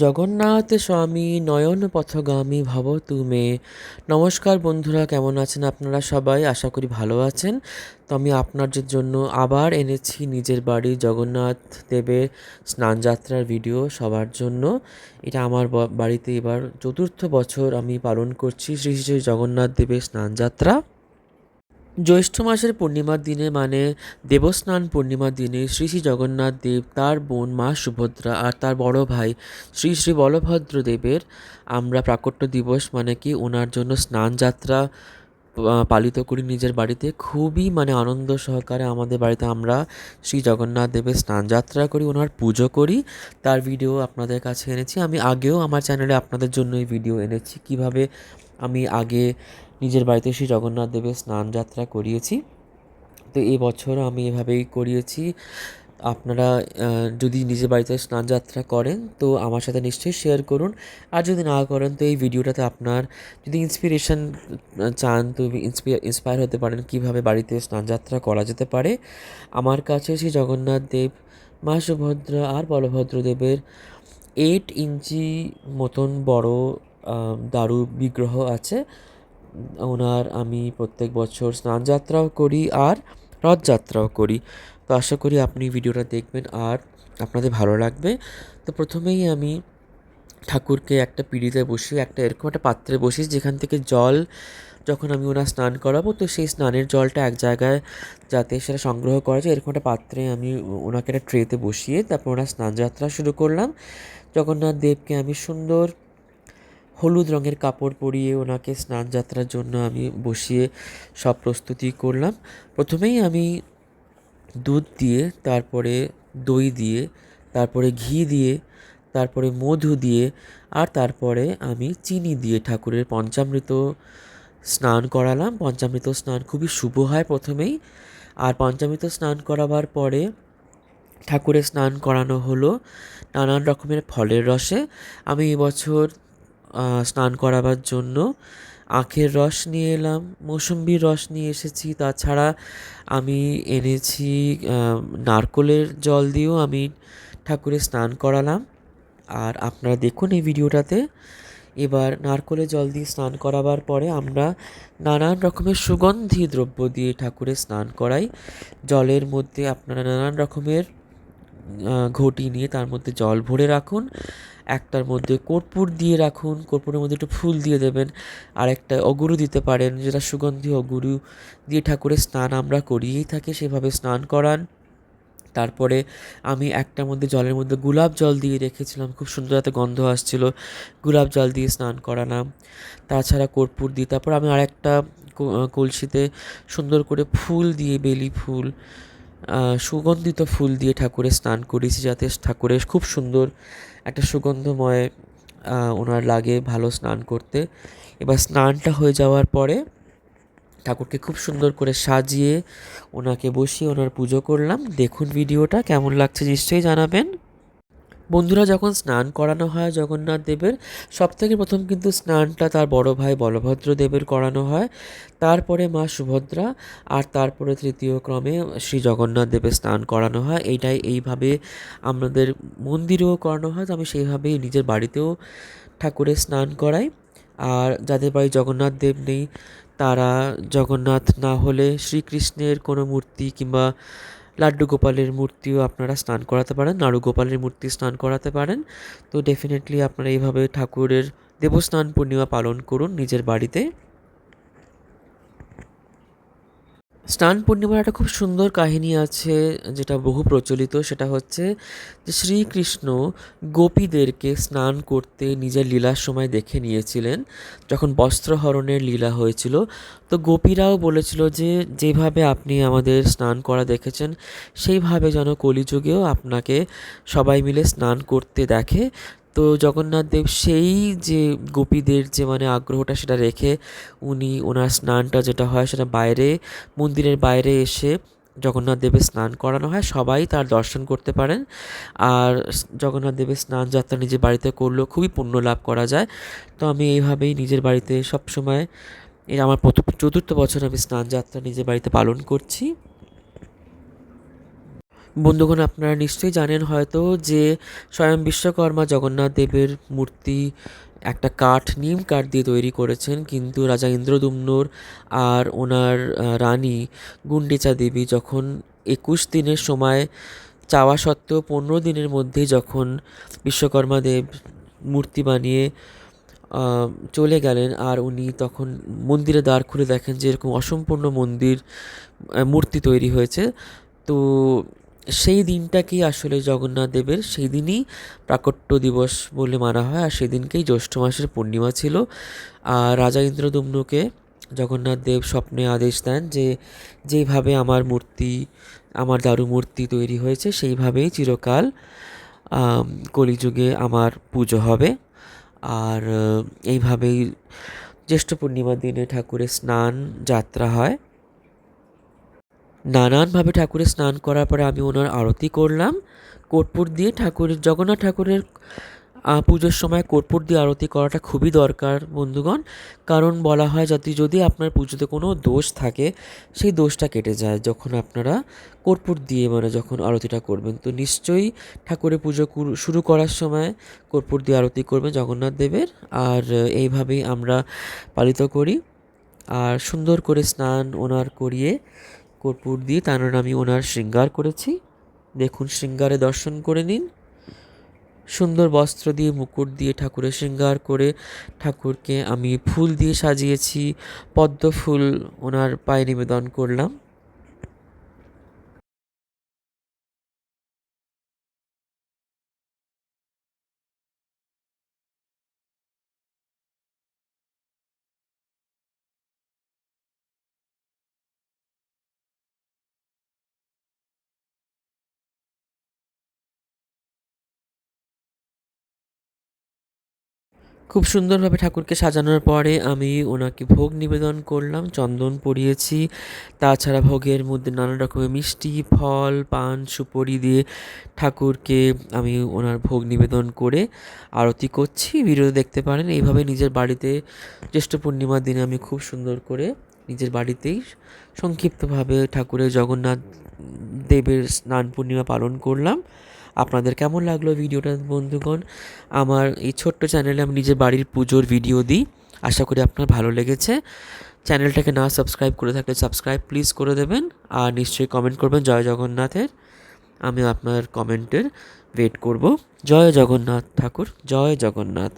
জগন্নাথ স্বামী নয়ন পথগামী ভব তুমে নমস্কার বন্ধুরা, কেমন আছেন আপনারা সবাই? আশা করি ভালো আছেন। তো আমি আপনাদের জন্য আবার এনেছি নিজের বাড়ি জগন্নাথ দেবের স্নানযাত্রার ভিডিও সবার জন্য। এটা আমার বাড়িতে এবার চতুর্থ বছর আমি পালন করছি। শ্রী শ্রী জগন্নাথ দেবের স্নানযাত্রা জ্যৈষ্ঠ মাসের পূর্ণিমার দিনে মানে দেবস্নান পূর্ণিমার দিনে শ্রী শ্রী জগন্নাথ দেব, তার বোন মা সুভদ্রা আর তার বড় ভাই শ্রী শ্রী বলভদ্র দেবের আমরা প্রাকট্য দিবস মানে কি ওনার জন্য স্নান যাত্রা পালিত করি নিজের বাড়িতে। খুবই মানে আনন্দ সহকারে আমাদের বাড়িতে আমরা শ্রী জগন্নাথ দেবের স্নান যাত্রা করি, ওনার পুজো করি। তার ভিডিও আপনাদের কাছে এনেছি। আমি আগেও আমার চ্যানেলে আপনাদের জন্য এই ভিডিও এনেছি। কীভাবে আমি আগে নিজের বাড়িতে শ্রী জগন্নাথ দেবের স্নান যাত্রা করিয়েছি। তো এই বছর আমি এভাবেই করিয়েছি। আপনারা যদি নিজের বাড়িতে স্নান যাত্রা করেন, তো আমার সাথে নিশ্চয়ই শেয়ার করুন। আর যদি না করেন, তো এই ভিডিওটাতে আপনার যদি ইন্সপিরেশন চান, তো ইন্সপায়ার হতে পারেন কীভাবে বাড়িতে স্নান যাত্রা করা যেতে পারে। আমার কাছে শ্রী জগন্নাথ দেব, মা সুভদ্রা আর বলভদ্র দেবের এইট ইঞ্চি মতন বড় দারু বিগ্রহ আছে। ওনার আমি প্রত্যেক বছর স্নানযাত্রাও করি আর রথযাত্রাও করি। তো আশা করি আপনি ভিডিওটা দেখবেন আর আপনাদের ভালো লাগবে। তো প্রথমেই আমি ঠাকুরকে একটা পিঁড়িতে বসিয়ে, একটা এরকম একটা পাত্রে বসিয়ে যেখান থেকে জল যখন আমি ওনার স্নান করাবো, তো সেই স্নানের জলটা এক জায়গায় যাতে সেটা সংগ্রহ করা যায়, এরকম একটা পাত্রে আমি ওনাকে একটা ট্রেতে বসিয়ে তারপর ওনার স্নানযাত্রা শুরু করলাম। জগন্নাথ দেবকে আমি সুন্দর হলুদ রঙের কাপড় পরিয়ে ওনাকে স্নান যাত্রার জন্য আমি বসিয়ে সব প্রস্তুতি করলাম। প্রথমেই আমি দুধ দিয়ে, তারপরে দই দিয়ে, তারপরে ঘি দিয়ে, তারপরে মধু দিয়ে, আর তারপরে আমি চিনি দিয়ে ঠাকুরের পঞ্চামৃত স্নান করালাম। পঞ্চামৃত স্নান খুবই শুভ হয় প্রথমেই। আর পঞ্চামৃত স্নান করাবার পরে ঠাকুরের স্নান করানো হলো নানান রকমের ফলের রসে। আমি এবছর স্নান করাবার জন্য। আখের রস নিয়ে এলাম, মৌসুম্বির রস নিয়ে এসেছি। তাছাড়া আমি এনেছি নারকোলের জল দিয়েও আমি ঠাকুরের স্নান করালাম। আর আপনারা দেখুন এই ভিডিওটাতে, এবার নারকোলের জল দিয়ে স্নান করাবার পরে আমরা নানান রকমের সুগন্ধি দ্রব্য দিয়ে ঠাকুরের স্নান করাই। জলের মধ্যে আপনারা নানান রকমের ঘটি নিয়ে তার মধ্যে জল ভরে রাখুন। একটার মধ্যে কর্পূর দিয়ে রাখুন, কর্পূরের মধ্যে একটু ফুল দিয়ে দেবেন। আর একটা অগুরু দিতে পারেন, যেটা সুগন্ধি অগুরু দিয়ে ঠাকুরের স্নান আমরা করিয়েই থাকি, সেভাবে স্নান করান। তারপরে আমি একটার মধ্যে জলের মধ্যে গোলাপ জল দিয়ে রেখেছিলাম, খুব সুন্দর একটা গন্ধ আসছিল, গোলাপ জল দিয়ে স্নান করালাম। তাছাড়া কর্পূর দিয়ে, তারপর আমি আরেকটা কলসিতে সুন্দর করে ফুল দিয়ে, বেলি ফুল সুগন্ধিত ফুল দিয়ে ঠাকুরে স্নান করেছি যাতে ঠাকুরের খুব সুন্দর একটা সুগন্ধময় ওনার লাগে ভালো স্নান করতে। এবার স্নানটা হয়ে যাওয়ার পরে ঠাকুরকে খুব সুন্দর করে সাজিয়ে ওনাকে বসিয়ে ওনার পুজো করলাম। দেখুন ভিডিওটা, কেমন লাগছে নিশ্চয়ই জানাবেন। বন্ধুরা, যখন স্নান করানো হয় জগন্নাথ দেবের সব থেকে প্রথম কিন্তু স্নানটা তার বড় ভাই বলভদ্র দেবের করানো হয়। তারপরে মা সুভদ্রা আর তারপরে তৃতীয় ক্রমে শ্রী জগন্নাথ দেবের স্নান করানো হয়। এইটাই এইভাবে আমাদের মন্দিরেও করানো হয়, তো আমি সেইভাবেই নিজের বাড়িতেও ঠাকুরের স্নান করাই। আর যাদের বাড়ি জগন্নাথ দেব নেই, তারা জগন্নাথ না হলে শ্রীকৃষ্ণের কোনো মূর্তি কিংবা লাড্ডু গোপালের মূর্তিও আপনারা স্নান করাতে পারেন, নাড়ু গোপালের মূর্তি স্নান করাতে পারেন। তো ডেফিনেটলি আপনারা এইভাবে ঠাকুরের দেবস্নান পূর্ণিমা পালন করুন নিজের বাড়িতে। স্নান পূর্ণিমার একটা খুব সুন্দর কাহিনী আছে, যেটা বহু প্রচলিত, সেটা হচ্ছে যে শ্রীকৃষ্ণ গোপীদেরকে স্নান করতে নিজের লীলার সময় দেখে নিয়েছিলেন, যখন বস্ত্রহরণের লীলা হয়েছিল। তো গোপীরাও বলেছিল যে, যেভাবে আপনি আমাদের স্নান করা দেখেছেন, সেইভাবে যেন কলিযুগেও আপনাকে সবাই মিলে স্নান করতে দেখে তো জগন্নাথ দেব সেই যে গোপীদের যে মানে আগ্রহটা সেটা রেখে উনি ওনার স্নানটা যেটা হয় সেটা বাইরে, মন্দিরের বাইরে এসে জগন্নাথ দেবের স্নান করানো হয়। সবাই তার দর্শন করতে পারেন। আর জগন্নাথ দেবের স্নান যাত্রা নিজের বাড়িতে করলেও খুবই পুণ্য লাভ করা যায়। তো আমি এইভাবেই নিজের বাড়িতে সবসময় এই আমার চতুর্থ বছর আমি স্নান যাত্রা নিজের বাড়িতে পালন করছি। বন্ধুগণ, আপনারা নিশ্চয়ই জানেন হয়তো যে স্বয়ং বিশ্বকর্মা জগন্নাথ দেবের মূর্তি একটা কাঠ, নিম কাঠ দিয়ে তৈরি করেছেন। কিন্তু রাজা ইন্দ্রদুম্নর আর ওনার রানী গুন্ডিচা দেবী যখন একুশ দিনের সময় চাওয়া সত্ত্বেও পনেরো দিনের মধ্যে যখন বিশ্বকর্মা দেব মূর্তি বানিয়ে চলে গেলেন আর উনি তখন মন্দিরে দ্বার খুলে দেখেন যে এরকম অসম্পূর্ণ মন্দির মূর্তি তৈরি হয়েছে। তো সেই দিনটাকেই আসলে জগন্নাথ দেবের সেই দিনই প্রাকট্য দিবস বলে মানা হয়, আর সেদিনকেই জ্যৈষ্ঠ মাসের পূর্ণিমা ছিল। আর রাজা ইন্দ্রদম্নুকে জগন্নাথ দেব স্বপ্নে আদেশ দেন যে যেইভাবে আমার মূর্তি, আমার দারু মূর্তি তৈরি হয়েছে, সেইভাবেই চিরকাল কলিযুগে আমার পুজো হবে। আর এইভাবেই জ্যৈষ্ঠ পূর্ণিমার দিনে ঠাকুরের স্নান, যাত্রা হয়। নানানভাবে ঠাকুরের স্নান করার পরে আমি ওনার আরতি করলাম। কর্পূর দিয়ে ঠাকুরের জগন্নাথ ঠাকুরের পুজোর সময় কর্পূর দিয়ে আরতি করাটা খুবই দরকার বন্ধুগণ। কারণ বলা হয় যাতে যদি আপনার পুজোতে কোনো দোষ থাকে, সেই দোষটা কেটে যায় যখন আপনারা কর্পূর দিয়ে মানে যখন আরতিটা করবেন। তো নিশ্চয়ই ঠাকুরের পুজো শুরু করার সময় কর্পূর দিয়ে আরতি করবেন জগন্নাথ দেবের। আর এইভাবেই আমরা পালিত করি। আর সুন্দর করে স্নান ওনার করিয়ে কর্পূর দিয়ে তার আমি ওনার শৃঙ্গার করেছি। দেখুন, শৃঙ্গারে দর্শন করে নিন। সুন্দর বস্ত্র দিয়ে, মুকুট দিয়ে ঠাকুরের শৃঙ্গার করে ঠাকুরকে আমি ফুল দিয়ে সাজিয়েছি। পদ্ম ফুল ওনার পায়ে নিবেদন করলাম। খুব সুন্দরভাবে ঠাকুরকে সাজানোর পরে আমি ওনাকে ভোগ নিবেদন করলাম, চন্দন পরিয়েছি। তাছাড়া ভোগের মধ্যে নানা রকমের মিষ্টি, ফল, পান, সুপরি দিয়ে ঠাকুরকে আমি ওনার ভোগ নিবেদন করে আরতি করছি। ভিডিও দেখতে পারেন, এইভাবে নিজের বাড়িতে জ্যৈষ্ঠ পূর্ণিমার দিনে আমি খুব সুন্দর করে নিজের বাড়িতেই সংক্ষিপ্তভাবে ঠাকুরের জগন্নাথ দেবের স্নান পূর্ণিমা পালন করলাম। আপনাদের কেমন লাগল ভিডিওটা, বন্ধুগণ? আমার এই ছোট্ট চ্যানেলে আমি নিজের বাড়ির পুজোর ভিডিও দিই। আশা করি আপনার ভালো লেগেছে। চ্যানেলটাকে না সাবস্ক্রাইব করে থাকলে সাবস্ক্রাইব প্লিজ করে দেবেন আর নিশ্চয়ই কমেন্ট করবেন, জয় জগন্নাথের। আমি আপনার কমেন্টের ওয়েট করব। জয় জগন্নাথ ঠাকুর, জয় জগন্নাথ।